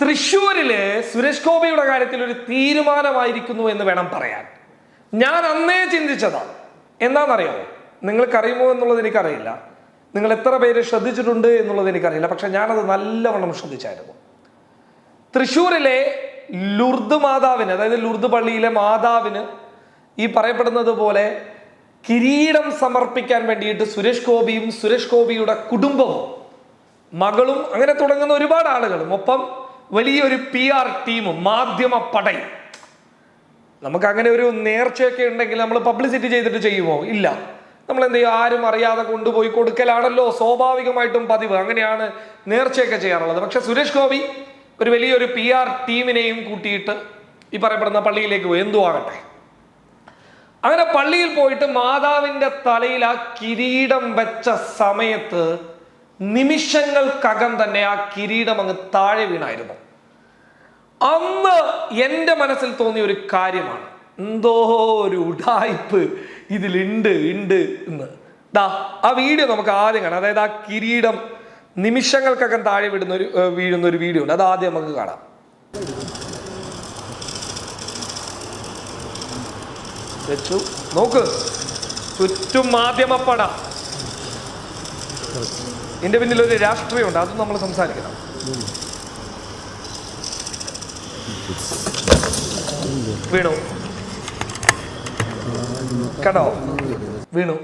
തൃശ്ശൂരിൽ സുരേഷ് ഗോപിയുടെ കാര്യത്തിൽ ഒരു തീരുമാനമായിരിക്കുന്നു എന്ന് വേണം പറയാൻ. ഞാൻ അന്നേ ചിന്തിച്ചതാ. എന്താണെന്നറിയോ? നിങ്ങൾക്കറിയുമോ എന്നുള്ളത് എനിക്കറിയില്ല. നിങ്ങൾ എത്ര പേര് ശ്രദ്ധിച്ചിട്ടുണ്ട് എന്നുള്ളത് എനിക്കറിയില്ല. പക്ഷെ ഞാനത് നല്ലവണ്ണം ശ്രദ്ധിച്ചായിരുന്നു. തൃശ്ശൂരിലെ ലുർദ് മാതാവിന് അതായത് ലുർദ് പള്ളിയിലെ മാതാവിന് ഈ പറയപ്പെടുന്നത് പോലെ കിരീടം സമർപ്പിക്കാൻ വേണ്ടിയിട്ട് സുരേഷ് ഗോപിയും സുരേഷ് ഗോപിയുടെ കുടുംബവും മകളും അങ്ങനെ തുടങ്ങുന്ന ഒരുപാട് ആളുകളും ഒപ്പം വലിയൊരു പി ആർ ടീമും മാധ്യമ പടയും നമുക്ക് അങ്ങനെ ഒരു നേർച്ചയൊക്കെ ഉണ്ടെങ്കിൽ നമ്മൾ പബ്ലിസിറ്റി ചെയ്തിട്ട് ചെയ്യുമോ? ഇല്ല. നമ്മൾ എന്ത് ചെയ്യും? ആരും അറിയാതെ കൊണ്ടുപോയി കൊടുക്കലാണല്ലോ സ്വാഭാവികമായിട്ടും പതിവ്. അങ്ങനെയാണ് നേർച്ചയൊക്കെ ചെയ്യാറുള്ളത്. പക്ഷെ സുരേഷ് ഗോപി ഒരു വലിയൊരു പി ആർ ടീമിനെയും കൂട്ടിയിട്ട് ഈ പറയപ്പെടുന്ന പള്ളിയിലേക്ക് പോയി. എന്തു ആകട്ടെ. അങ്ങനെ പള്ളിയിൽ പോയിട്ട് മാതാവിന്റെ തലയിൽ ആ കിരീടം വെച്ച സമയത്ത് നിമിഷങ്ങൾക്കകം തന്നെ ആ കിരീടം അങ്ങ് താഴെ വീണായിരുന്നു. അന്ന് എന്റെ മനസ്സിൽ തോന്നിയ ഒരു കാര്യമാണ്. എന്തോ ഒരു ഉടായ്പ് ഇതിലുണ്ട് ഉണ്ട് എന്ന്. ദാ ആ വീഡിയോ നമുക്ക് ആദ്യം കാണാം. അതായത് ആ കിരീടം നിമിഷങ്ങൾക്കകം താഴെ വിടുന്ന ഒരു വീഴുന്ന ഒരു വീഡിയോ ഉണ്ട്. അത് ആദ്യം നമുക്ക് കാണാം. വെച്ചു. നോക്ക്. ചുറ്റും മാധ്യമപ്പട. ഇതിന്റെ പിന്നിൽ ഒരു രാഷ്ട്രീയമുണ്ട് അതും നമ്മൾ സംസാരിക്കണം. വീണു. കേട്ടോ? വീണു.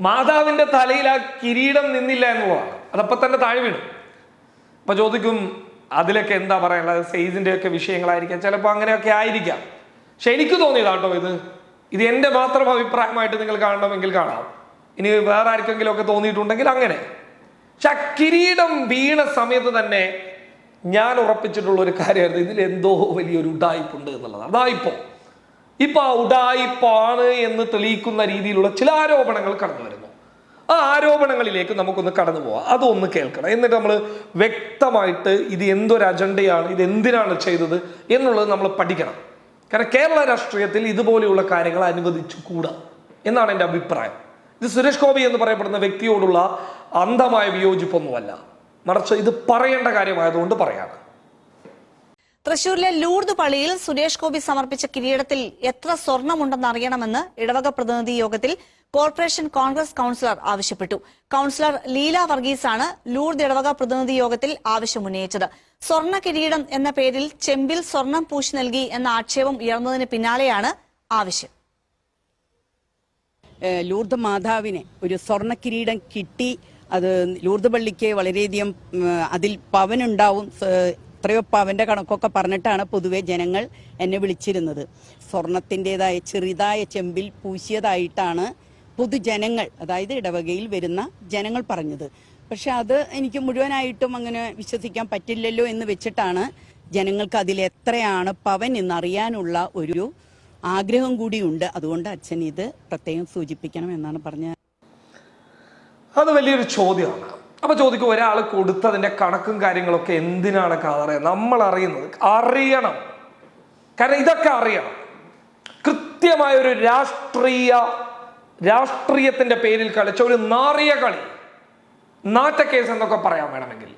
മാതാവിന്റെ തലയിൽ ആ കിരീടം നിന്നില്ല എന്നുള്ളതാണ്. അതപ്പൊ തന്നെ താഴെ വീണു. അപ്പൊ ചോദിക്കും അതിലൊക്കെ എന്താ പറയാനുള്ളത്? സെയ്സിന്റെ ഒക്കെ വിഷയങ്ങളായിരിക്കാം. ചിലപ്പോൾ അങ്ങനെയൊക്കെ ആയിരിക്കാം. പക്ഷെ എനിക്ക് തോന്നിയതാട്ടോ ഇത്. ഇത് എന്റെ മാത്രം അഭിപ്രായമായിട്ട് നിങ്ങൾ കാണണമെങ്കിൽ കാണാം. ഇനി വേറെ ആർക്കെങ്കിലും ഒക്കെ തോന്നിയിട്ടുണ്ടെങ്കിൽ അങ്ങനെ. പക്ഷെ കിരീടം വീണ സമയത്ത് തന്നെ ഞാൻ ഉറപ്പിച്ചിട്ടുള്ള ഒരു കാര്യമായിരുന്നു. ഇതിൽ എന്തോ വലിയൊരു ഉഡായിപ്പുണ്ട് എന്നുള്ളതാണ് അതായിപ്പോ ഇപ്പൊ ആ ഉടായ്പാണ് എന്ന് തെളിയിക്കുന്ന രീതിയിലുള്ള ചില ആരോപണങ്ങൾ കടന്നു വരുന്നു. ആ ആരോപണങ്ങളിലേക്ക് നമുക്കൊന്ന് കടന്നു പോവാം. അതൊന്ന് കേൾക്കണം. എന്നിട്ട് നമ്മൾ വ്യക്തമായിട്ട് ഇത് എന്തൊരു അജണ്ടയാണ് ഇത് എന്തിനാണ് ചെയ്തത് എന്നുള്ളത് നമ്മൾ പഠിക്കണം. കാരണം കേരള രാഷ്ട്രീയത്തിൽ ഇതുപോലെയുള്ള കാര്യങ്ങൾ അനുവദിച്ചു കൂടാ എന്നാണ് എന്റെ അഭിപ്രായം. ഇത് സുരേഷ് ഗോപി എന്ന് പറയപ്പെടുന്ന വ്യക്തിയോടുള്ള അന്ധമായ വിയോജിപ്പൊന്നുമല്ല. മറിച്ച് ഇത് പറയേണ്ട കാര്യമായതുകൊണ്ട് പറയാണ് തൃശൂരിലെ ലൂർദ് പള്ളിയിൽ സുരേഷ് ഗോപി സമർപ്പിച്ച കിരീടത്തിൽ എത്ര സ്വർണമുണ്ടെന്ന് അറിയണമെന്ന് ഇടവക പ്രതിനിധി യോഗത്തിൽ കോർപ്പറേഷൻ കോൺഗ്രസ് കൌൺസിലർ ആവശ്യപ്പെട്ടു. കൌൺസിലർ ലീല വർഗീസാണ് ലൂർദ് ഇടവക പ്രതിനിധി യോഗത്തിൽ ആവശ്യമുന്നയിച്ചത്. സ്വർണ കിരീടം എന്ന പേരിൽ ചെമ്പിൽ സ്വർണം പൂശി നൽകി എന്ന ആക്ഷേപം ഉയർന്നതിന് പിന്നാലെയാണ് ആവശ്യം. ലൂർദ് മാതാവിന് ഒരു സ്വർണ കിരീടം കിട്ടി. അത് ലൂർദ് പള്ളിക്ക് വളരെയധികം അതിൽ പവനുണ്ടാവും. എത്രയോ പവന്റെ കണക്കൊക്കെ പറഞ്ഞിട്ടാണ് പൊതുവെ ജനങ്ങൾ എന്നെ വിളിച്ചിരുന്നത്. സ്വർണത്തിന്റെതായ ചെറുതായ ചെമ്പിൽ പൂശിയതായിട്ടാണ് പൊതുജനങ്ങൾ അതായത് ഇടവകയിൽ വരുന്ന ജനങ്ങൾ പറഞ്ഞത്. പക്ഷെ അത് എനിക്ക് മുഴുവനായിട്ടും അങ്ങനെ വിശ്വസിക്കാൻ പറ്റില്ലല്ലോ എന്ന് വെച്ചിട്ടാണ് ജനങ്ങൾക്ക് അതിൽ എത്രയാണ് പവൻ എന്നറിയാനുള്ള ഒരു ആഗ്രഹം കൂടിയുണ്ട് അതുകൊണ്ട് അച്ഛൻ ഇത് പ്രത്യേകം സൂചിപ്പിക്കണം എന്നാണ് പറഞ്ഞത്. അത് വലിയൊരു ചോദ്യമാണ്. അപ്പൊ ചോദിക്കും ഒരാൾ കൊടുത്തതിന്റെ കണക്കും കാര്യങ്ങളൊക്കെ എന്തിനാണ് അറിയാം നമ്മൾ അറിയുന്നത് അറിയണം. കാരണം ഇതൊക്കെ അറിയണം. കൃത്യമായ ഒരു രാഷ്ട്രീയ രാഷ്ട്രീയത്തിന്റെ പേരിൽ കളിച്ച ഒരു നാറിയ കളി നാറ്റക്കേസ് എന്നൊക്കെ പറയാൻ വേണമെങ്കിൽ.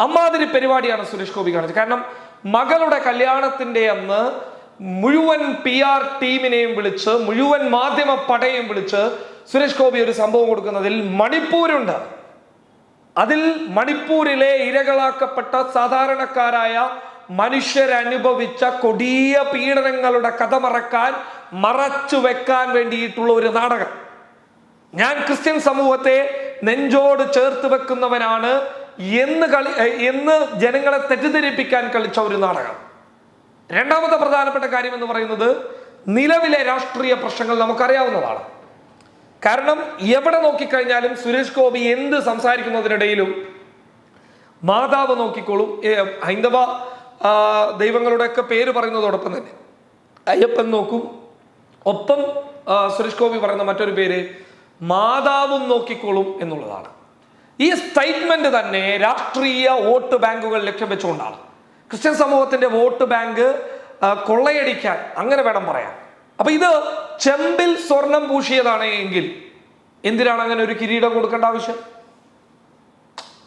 അമ്മാതിരി പരിപാടിയാണ് സുരേഷ് ഗോപി കാണിച്ചത്. കാരണം മകളുടെ കല്യാണത്തിന്റെ അന്ന് മുഴുവൻ പി ആർ ടീമിനെയും വിളിച്ച് മുഴുവൻ മാധ്യമ പടയെയും വിളിച്ച് സുരേഷ് ഗോപി ഒരു സംഭവം കൊടുക്കുന്നതിൽ മണിപ്പൂരുണ്ട്. അതിൽ മണിപ്പൂരിലെ ഇരകളാക്കപ്പെട്ട സാധാരണക്കാരായ മനുഷ്യരനുഭവിച്ച കൊടിയ പീഡനങ്ങളുടെ കഥ മറക്കാൻ മറച്ചു വെക്കാൻ വേണ്ടിയിട്ടുള്ള ഒരു നാടകം. ഞാൻ ക്രിസ്ത്യൻ സമൂഹത്തെ നെഞ്ചോട് ചേർത്ത് വെക്കുന്നവനാണ് എന്ന് കളി എന്ന് ജനങ്ങളെ തെറ്റിദ്ധരിപ്പിക്കാൻ കളിച്ച ഒരു നാടകം. രണ്ടാമത്തെ പ്രധാനപ്പെട്ട കാര്യം എന്ന് പറയുന്നത് നിലവിലെ രാഷ്ട്രീയ പ്രശ്നങ്ങൾ നമുക്കറിയാവുന്നതാണ്. കാരണം എവിടെ നോക്കിക്കഴിഞ്ഞാലും സുരേഷ് ഗോപി എന്ത് സംസാരിക്കുന്നതിനിടയിലും മാതാവ് നോക്കിക്കോളും ഹൈന്ദവ ദൈവങ്ങളുടെ ദൈവങ്ങളുടെയൊക്കെ പേര് പറയുന്നതോടൊപ്പം തന്നെ. അയ്യപ്പൻ നോക്കും. ഒപ്പം സുരേഷ് ഗോപി പറയുന്ന മറ്റൊരു പേര് മാതാവും നോക്കിക്കോളും എന്നുള്ളതാണ്. ഈ സ്റ്റേറ്റ്മെന്റ് തന്നെ രാഷ്ട്രീയ വോട്ട് ബാങ്കുകൾ ലക്ഷ്യം വെച്ചുകൊണ്ടാണ്. ക്രിസ്ത്യൻ സമൂഹത്തിന്റെ വോട്ട് ബാങ്ക് കൊള്ളയടിക്കാൻ അങ്ങനെ വേണം പറയാൻ. അപ്പൊ ഇത് ചെമ്പിൽ സ്വർണം പൂശിയതാണ് എങ്കിൽ എന്തിനാണ് അങ്ങനെ ഒരു കിരീടം കൊടുക്കേണ്ട ആവശ്യം?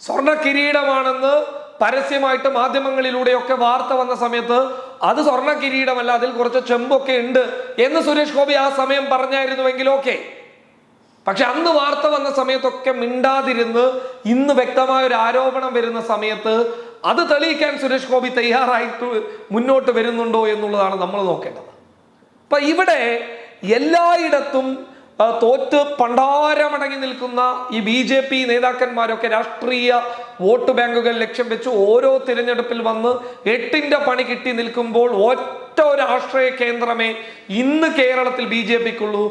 സ്വർണ കിരീടമാണെന്ന് പരസ്യമായിട്ട് മാധ്യമങ്ങളിലൂടെയൊക്കെ വാർത്ത വന്ന സമയത്ത് അത് സ്വർണ കിരീടമല്ല അതിൽ കുറച്ച് ചെമ്പൊക്കെ ഉണ്ട് എന്ന് സുരേഷ് ഗോപി ആ സമയം പറഞ്ഞായിരുന്നുവെങ്കിൽ ഓക്കെ. പക്ഷെ അന്ന് വാർത്ത വന്ന സമയത്തൊക്കെ മിണ്ടാതിരുന്ന് ഇന്ന് വ്യക്തമായ ഒരു ആരോപണം വരുന്ന സമയത്ത് അത് തെളിയിക്കാൻ സുരേഷ് ഗോപി തയ്യാറായിട്ട് മുന്നോട്ട് വരുന്നുണ്ടോ എന്നുള്ളതാണ് നമ്മൾ നോക്കേണ്ടത്. അപ്പൊ ഇവിടെ എല്ലായിടത്തും തോറ്റ് പണ്ടാരമടങ്ങി നിൽക്കുന്ന ഈ ബി ജെ പി നേതാക്കന്മാരൊക്കെ രാഷ്ട്രീയ വോട്ട് ബാങ്കുകൾ ലക്ഷ്യം വെച്ച് ഓരോ തിരഞ്ഞെടുപ്പിൽ വന്ന് എട്ടിന്റെ പണി കിട്ടി നിൽക്കുമ്പോൾ ഒറ്റ ഒരു ആശ്രയ കേന്ദ്രമേ ഇന്ന് കേരളത്തിൽ ബി ജെ പിക്കുള്ളൂ.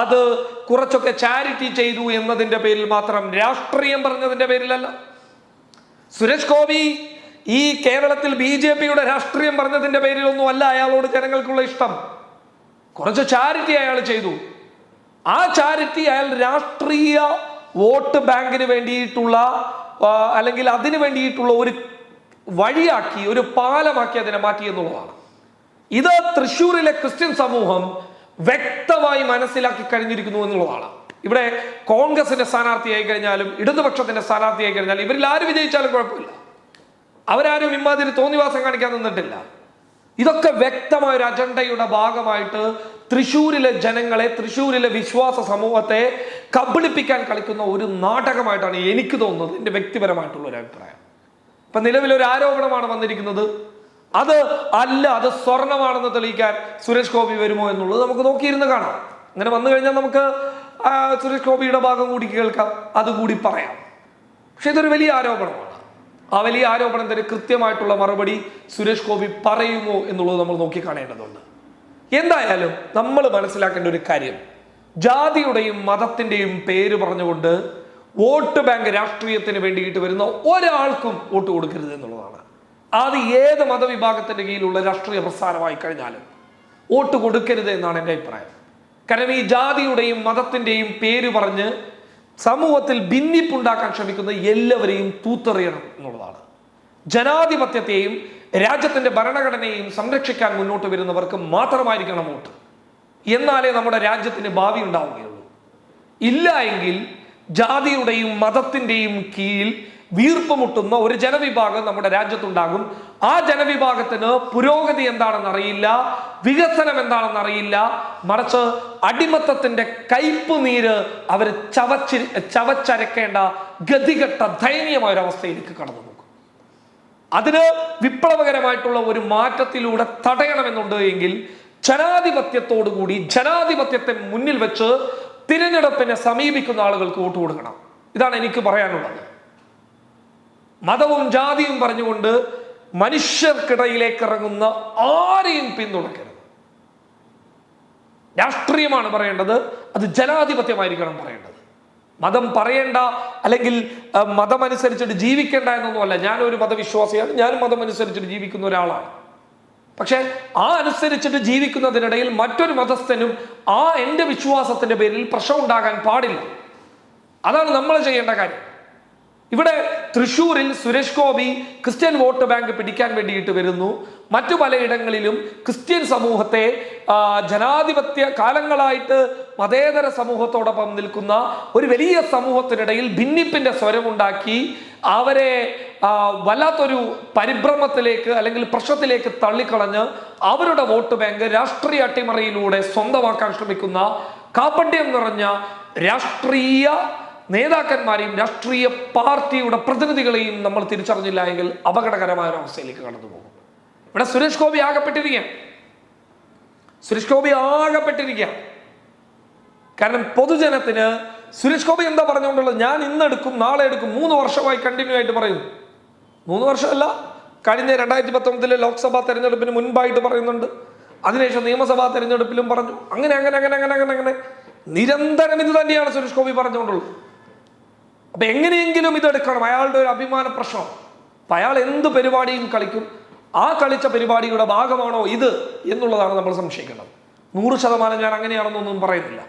അത് കുറച്ചൊക്കെ ചാരിറ്റി ചെയ്തു എന്നതിന്റെ പേരിൽ മാത്രം രാഷ്ട്രീയം പറഞ്ഞതിന്റെ പേരിലല്ല. സുരേഷ് ഗോപി ഈ കേരളത്തിൽ ബി ജെ പിയുടെ രാഷ്ട്രീയം പറഞ്ഞതിന്റെ പേരിലൊന്നും അല്ല അയാളോട് ജനങ്ങൾക്കുള്ള ഇഷ്ടം. കുറച്ച് ചാരിറ്റി അയാൾ ചെയ്തു. ആ ചാരിറ്റി അയാൾ രാഷ്ട്രീയ വോട്ട് ബാങ്കിന് വേണ്ടിയിട്ടുള്ള അല്ലെങ്കിൽ അതിന് വേണ്ടിയിട്ടുള്ള ഒരു വഴിയാക്കി ഒരു പാലമാക്കി അതിനെ മാറ്റി എന്നുള്ളതാണ്. ഇത് തൃശ്ശൂരിലെ ക്രിസ്ത്യൻ സമൂഹം വ്യക്തമായി മനസ്സിലാക്കി കഴിഞ്ഞിരിക്കുന്നു എന്നുള്ളതാണ്. ഇവിടെ കോൺഗ്രസിന്റെ സ്ഥാനാർത്ഥിയായി കഴിഞ്ഞാലും ഇടതുപക്ഷത്തിന്റെ സ്ഥാനാർത്ഥിയായി കഴിഞ്ഞാലും ഇവരിൽ ആര് വിജയിച്ചാലും കുഴപ്പമില്ല. അവരാരും ഇമാതിരി തോന്നിവാസം കാണിക്കാൻ നിന്നിട്ടില്ല. ഇതൊക്കെ വ്യക്തമായ ഒരു അജണ്ടയുടെ ഭാഗമായിട്ട് തൃശ്ശൂരിലെ ജനങ്ങളെ തൃശ്ശൂരിലെ വിശ്വാസ സമൂഹത്തെ കബളിപ്പിക്കാൻ കളിക്കുന്ന ഒരു നാടകമായിട്ടാണ് എനിക്ക് തോന്നുന്നത്. എന്റെ വ്യക്തിപരമായിട്ടുള്ള ഒരു അഭിപ്രായം. ഇപ്പൊ നിലവിലൊരു ആരോപണമാണ് വന്നിരിക്കുന്നത്. അത് അല്ല അത് സ്വർണമാണെന്ന് തെളിയിക്കാൻ സുരേഷ് ഗോപി വരുമോ എന്നുള്ളത് നമുക്ക് നോക്കിയിരുന്ന് കാണാം. അങ്ങനെ വന്നു കഴിഞ്ഞാൽ നമുക്ക് സുരേഷ് ഗോപിയുടെ ഭാഗം കൂടി കേൾക്കാം. അതുകൂടി പറയാം. പക്ഷെ ഇതൊരു വലിയ ആരോപണമാണ്. ആ വലിയ ആരോപണത്തിന് കൃത്യമായിട്ടുള്ള മറുപടി സുരേഷ് ഗോപി പറയുമോ എന്നുള്ളത് നമ്മൾ നോക്കി കാണേണ്ടതുണ്ട്. എന്തായാലും നമ്മൾ മനസ്സിലാക്കേണ്ട ഒരു കാര്യം. ജാതിയുടെയും മതത്തിന്റെയും പേര് പറഞ്ഞുകൊണ്ട് വോട്ട് ബാങ്ക് രാഷ്ട്രീയത്തിന് വേണ്ടിയിട്ട് വരുന്ന ഒരാൾക്കും വോട്ട് കൊടുക്കരുത് എന്നുള്ളതാണ്. അത് ഏത് മതവിഭാഗത്തിന്റെ കീഴിലുള്ള രാഷ്ട്രീയ പ്രസ്ഥാനമായി കഴിഞ്ഞാലും വോട്ട് കൊടുക്കരുത് എന്നാണ് എന്റെ അഭിപ്രായം. കാരണം ഈ ജാതിയുടെയും മതത്തിന്റെയും പേര് പറഞ്ഞ് സമൂഹത്തിൽ ഭിന്നിപ്പുണ്ടാക്കാൻ ശ്രമിക്കുന്ന എല്ലാവരെയും തൂത്തെറിയണം എന്നുള്ളതാണ്. ജനാധിപത്യത്തെയും രാജ്യത്തിന്റെ ഭരണഘടനയെയും സംരക്ഷിക്കാൻ മുന്നോട്ട് വരുന്നവർക്ക് മാത്രമായിരിക്കണം വോട്ട്. എന്നാലേ നമ്മുടെ രാജ്യത്തിന് ഭാവി ഉണ്ടാവുകയുള്ളൂ. ഇല്ല എങ്കിൽ ജാതിയുടെയും മതത്തിന്റെയും കീഴിൽ വീർപ്പുമുട്ടുന്ന ഒരു ജനവിഭാഗം നമ്മുടെ രാജ്യത്തുണ്ടാകും. ആ ജനവിഭാഗത്തിന് പുരോഗതി എന്താണെന്ന് അറിയില്ല വികസനം എന്താണെന്ന് അറിയില്ല മറിച്ച് അടിമത്തത്തിന്റെ കയ്പ് നീര് അവർ ചവച്ചി ചവച്ചരക്കേണ്ട ഗതികെട്ട ദയനീയമായ ഒരു അവസ്ഥയിലേക്ക് കടന്നു പോകും. അതിന് വിപ്ലവകരമായിട്ടുള്ള ഒരു മാറ്റത്തിലൂടെ തടയണമെന്നുണ്ട് എങ്കിൽ ജനാധിപത്യത്തോടുകൂടി ജനാധിപത്യത്തെ മുന്നിൽ വെച്ച് തിരഞ്ഞെടുപ്പിനെ സമീപിക്കുന്ന ആളുകൾക്ക് വോട്ട് കൊടുക്കണം. ഇതാണ് എനിക്ക് പറയാനുള്ളത്. മതവും ജാതിയും പറഞ്ഞുകൊണ്ട് മനുഷ്യർക്കിടയിലേക്ക് ഇറങ്ങുന്ന ആരെയും പിന്തുണയ്ക്കരുത് രാഷ്ട്രീയമാണ് പറയേണ്ടത് അത് ജനാധിപത്യമായിരിക്കണം പറയേണ്ടത്. മതം പറയേണ്ട അല്ലെങ്കിൽ മതമനുസരിച്ചിട്ട് ജീവിക്കേണ്ട എന്നൊന്നും ജീവിക്കേണ്ട എന്നൊന്നുമല്ല. ഞാനൊരു മതവിശ്വാസിയാണ് ഞാൻ മതമനുസരിച്ചിട്ട് ജീവിക്കുന്ന ഒരാളാണ്. പക്ഷേ ആ അനുസരിച്ചിട്ട് ജീവിക്കുന്നതിനിടയിൽ മറ്റൊരു മതസ്ഥനും ആ എന്റെ വിശ്വാസത്തിന്റെ പേരിൽ പ്രശ്നം ഉണ്ടാകാൻ പാടില്ല. അതാണ് നമ്മൾ ചെയ്യേണ്ട കാര്യം. ഇവിടെ തൃശ്ശൂരിൽ Suresh Gopi Christian vote bank പിടിക്കാൻ വേണ്ടിയിട്ട് വരുന്നു. മറ്റു പലയിടങ്ങളിലും ക്രിസ്ത്യൻ സമൂഹത്തെ ജനാധിപത്യ കാലങ്ങളായിട്ട് മതേതര സമൂഹത്തോടൊപ്പം നിൽക്കുന്ന ഒരു വലിയ സമൂഹത്തിനിടയിൽ ഭിന്നിപ്പിന്റെ സ്വരമുണ്ടാക്കി അവരെ വല്ലാത്തൊരു പരിഭ്രമത്തിലേക്ക് അല്ലെങ്കിൽ പ്രശ്നത്തിലേക്ക് തള്ളിക്കളഞ്ഞ് അവരുടെ വോട്ട് ബാങ്ക് രാഷ്ട്രീയ അട്ടിമറിയിലൂടെ സ്വന്തമാക്കാൻ ശ്രമിക്കുന്ന കാപ്പട്യം നിറഞ്ഞ രാഷ്ട്രീയ നേതാക്കന്മാരെയും രാഷ്ട്രീയ പാർട്ടിയുടെ പ്രതിനിധികളെയും നമ്മൾ തിരിച്ചറിഞ്ഞില്ല എങ്കിൽ അപകടകരമായ ഒരു അവസ്ഥയിലേക്ക് കടന്നു പോകും ഇവിടെ സുരേഷ് ഗോപി ആകപ്പെട്ടിരിക്കുക സുരേഷ് ഗോപി ആകപ്പെട്ടിരിക്കുക കാരണം പൊതുജനത്തിന് സുരേഷ് ഗോപി എന്താ പറഞ്ഞുകൊണ്ടുള്ളത്? ഞാൻ ഇന്ന് എടുക്കും നാളെ എടുക്കും മൂന്ന് വർഷമായി കണ്ടിന്യൂ ആയിട്ട് പറയുന്നു. മൂന്ന് വർഷമല്ല കഴിഞ്ഞ രണ്ടായിരത്തി പത്തൊമ്പതിലെ ലോക്സഭാ തെരഞ്ഞെടുപ്പിന് മുൻപായിട്ട് പറയുന്നുണ്ട്. അതിനുശേഷം നിയമസഭാ തെരഞ്ഞെടുപ്പിലും പറഞ്ഞു. അങ്ങനെ അങ്ങനെ അങ്ങനെ അങ്ങനെ അങ്ങനെ അങ്ങനെ. നിരന്തരം ഇത് തന്നെയാണ് സുരേഷ് ഗോപി പറഞ്ഞുകൊണ്ടുള്ളത്. അപ്പൊ എങ്ങനെയെങ്കിലും ഇതെടുക്കണം അയാളുടെ ഒരു അഭിമാന പ്രശ്നം. അപ്പൊ അയാൾ എന്ത് പരിപാടിയും കളിക്കും? ആ കളിച്ച പരിപാടിയുടെ ഭാഗമാണോ ഇത് എന്നുള്ളതാണ് നമ്മൾ സംശയിക്കേണ്ടത്. നൂറ് ശതമാനം ഞാൻ അങ്ങനെയാണെന്നൊന്നും പറയുന്നില്ല.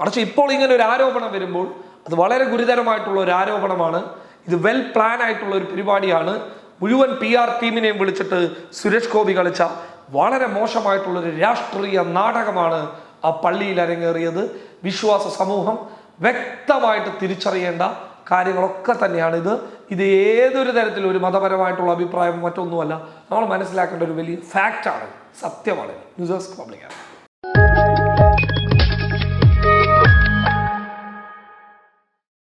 മറിച്ച് ഇപ്പോൾ ഇങ്ങനെ ഒരു ആരോപണം വരുമ്പോൾ അത് വളരെ ഗുരുതരമായിട്ടുള്ള ഒരു ആരോപണമാണ്. ഇത് വെൽ പ്ലാൻ ആയിട്ടുള്ള ഒരു പരിപാടിയാണ്. മുഴുവൻ പി ആർ ടീമിനെയും വിളിച്ചിട്ട് സുരേഷ് ഗോപി കളിച്ച വളരെ മോശമായിട്ടുള്ള ഒരു രാഷ്ട്രീയ നാടകമാണ് ആ പള്ളിയിൽ അരങ്ങേറിയത്. വിശ്വാസ സമൂഹം വ്യക്തമായിട്ട് തിരിച്ചറിയേണ്ട കാര്യങ്ങളൊക്കെ തന്നെയാണ്. ഇത് ഇത് ഏതൊരു തരത്തിലും ഒരു മതപരമായിട്ടുള്ള അഭിപ്രായം മറ്റൊന്നുമല്ല. നമ്മൾ മനസ്സിലാക്കേണ്ട ഒരു വലിയ ഫാക്റ്റാണ് സത്യമാണ്. ന്യൂസ് പബ്ലിക്കാണ്